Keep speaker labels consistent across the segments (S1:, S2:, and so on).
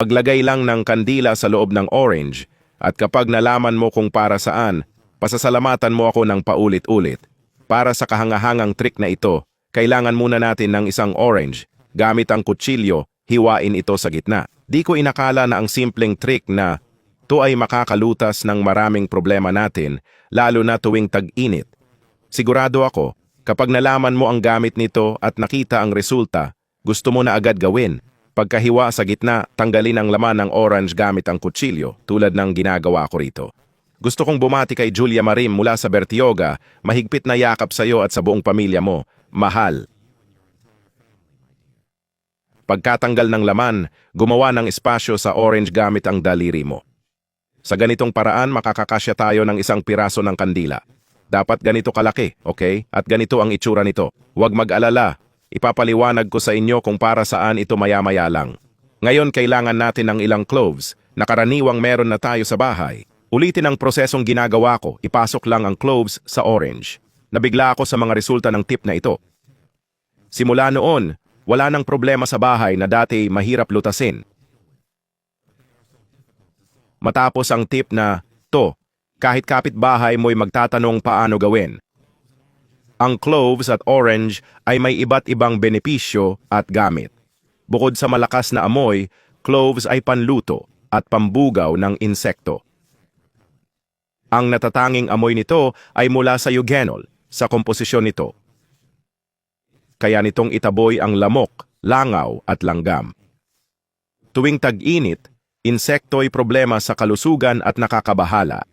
S1: Paglagay lang ng kandila sa loob ng orange at kapag nalaman mo kung para saan, pasasalamatan mo ako ng paulit-ulit. Para sa kahangahangang trick na ito, kailangan muna natin ng isang orange. Gamit ang kutsilyo, hiwain ito sa gitna. Di ko inakala na ang simpleng trick na to ay makakalutas ng maraming problema natin, lalo na tuwing tag-init. Sigurado ako, kapag nalaman mo ang gamit nito at nakita ang resulta, gusto mo na agad gawin. Pagkahiwa sa gitna, tanggalin ang laman ng orange gamit ang kutsilyo, tulad ng ginagawa ko rito. Gusto kong bumati kay Julia Marim mula sa Bertioga, mahigpit na yakap sa iyo at sa buong pamilya mo. Mahal. Pagkatanggal ng laman, gumawa ng espasyo sa orange gamit ang daliri mo. Sa ganitong paraan, makakakasya tayo ng isang piraso ng kandila. Dapat ganito kalaki, okay? At ganito ang itsura nito. Huwag mag-alala. Ipapaliwanag ko sa inyo kung para saan ito maya-maya lang. Ngayon kailangan natin ng ilang cloves na karaniwang meron na tayo sa bahay. Ulitin ang prosesong ginagawa ko, ipasok lang ang cloves sa orange. Nabigla ako sa mga resulta ng tip na ito. Simula noon, wala nang problema sa bahay na dati mahirap lutasin. Matapos ang tip na, to, kahit kapitbahay mo'y magtatanong paano gawin. Ang cloves at orange ay may iba't ibang benepisyo at gamit. Bukod sa malakas na amoy, cloves ay panluto at pambugaw ng insekto. Ang natatanging amoy nito ay mula sa eugenol, sa komposisyon nito. Kaya nitong itaboy ang lamok, langaw at langgam. Tuwing tag-init, insekto ay problema sa kalusugan at nakakabahala.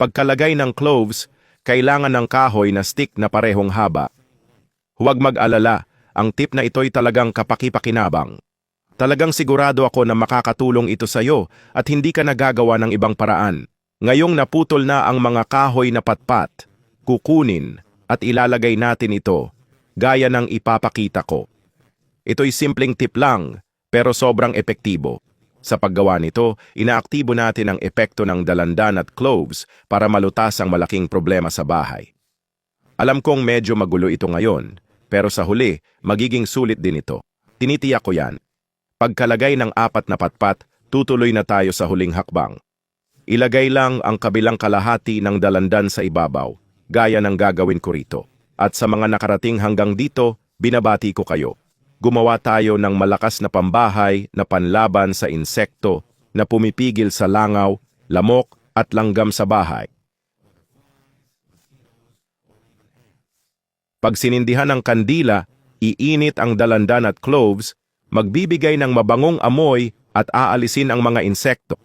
S1: Pagkalagay ng cloves, kailangan ng kahoy na stick na parehong haba. Huwag mag-alala, ang tip na ito'y talagang kapaki-pakinabang. Talagang sigurado ako na makakatulong ito sa iyo at hindi ka nagagawa ng ibang paraan. Ngayong naputol na ang mga kahoy na patpat, kukunin at ilalagay natin ito, gaya ng ipapakita ko. Ito'y simpleng tip lang, pero sobrang epektibo. Sa paggawa nito, inaaktibo natin ang epekto ng dalandan at cloves para malutas ang malaking problema sa bahay. Alam kong medyo magulo ito ngayon, pero sa huli, magiging sulit din ito. Tinitiyak ko yan. Pagkalagay ng apat na patpat, tutuloy na tayo sa huling hakbang. Ilagay lang ang kabilang kalahati ng dalandan sa ibabaw, gaya ng gagawin ko rito. At sa mga nakarating hanggang dito, binabati ko kayo gumawa tayo ng malakas na pambahay na panlaban sa insekto na pumipigil sa langaw, lamok at langgam sa bahay. Pag sinindihan ng kandila, iinit ang dalandan at cloves, magbibigay ng mabangong amoy at aalisin ang mga insekto.